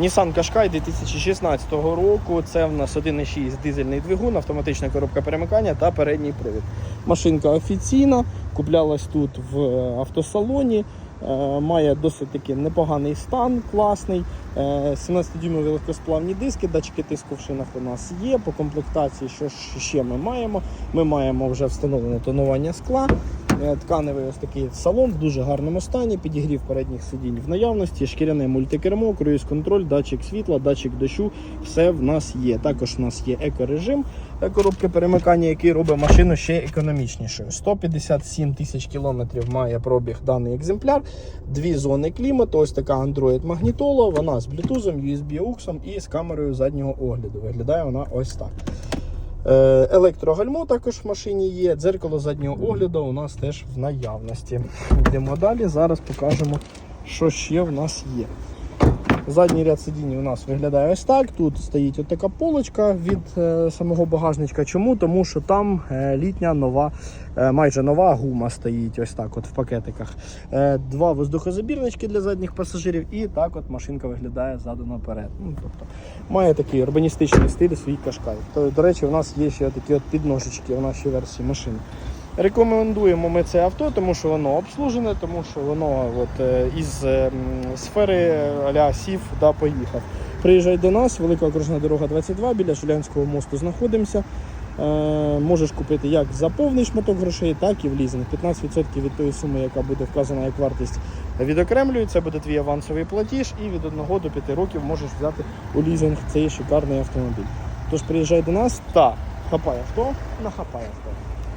Nissan Qashqai 2016 року. Це в нас 1,6 дизельний двигун, автоматична коробка перемикання та передній привід. Машинка офіційна, куплялась тут в автосалоні. Е, Має досить таки непоганий стан, класний. 17-дюймові легкосплавні диски, датчики тиску в шинах у нас є. По комплектації, що ще ми маємо? Ми маємо вже встановлене тонування скла. Е, Тканевий ось такий салон в дуже гарному стані, підігрів передніх сидінь в наявності, шкіряне мультикермо, круїз-контроль, датчик світла, датчик дощу, все в нас є. Також в нас є екорежим е, коробки перемикання, який робить машину ще економічнішою. 157 тисяч кілометрів має пробіг даний екземпляр, дві зони клімату, ось така Android магнітола, вона з Bluetooth, USB AUX і з камерою заднього огляду. Виглядає вона ось так. Е, Електрогальмо також в машині є. Дзеркало заднього огляду у нас теж в наявності. Йдемо далі. Зараз покажемо, що ще в нас є. Задній ряд сидінь у нас виглядає ось так. Тут стоїть така полочка від е, самого багажничка. Чому? Тому що там е, літня нова, е, майже нова гума стоїть ось так от в пакетиках. Два воздухозабірнички для задніх пасажирів, і так от машинка виглядає ззаду наперед. Ну, тобто, має такий урбаністичний стиль свій кашкай. То, до речі, у нас є ще такі от підножечки в нашій версії машини. Рекомендуємо ми це авто, тому що воно обслужене, тому що воно от, е, із е, м, сфери сів да, поїхав. Приїжджай до нас, велика окружна дорога 22, біля Шулянського мосту знаходимося. Е, можеш купити як за повний шматок грошей, так і в лізинг. 15% від тої суми, яка буде вказана як вартість, відокремлюється, буде твій авансовий платіж, і від 1 до 5 років можеш взяти у лізинг цей шикарний автомобіль. Тож приїжджай до нас та хапай авто, нахапай авто.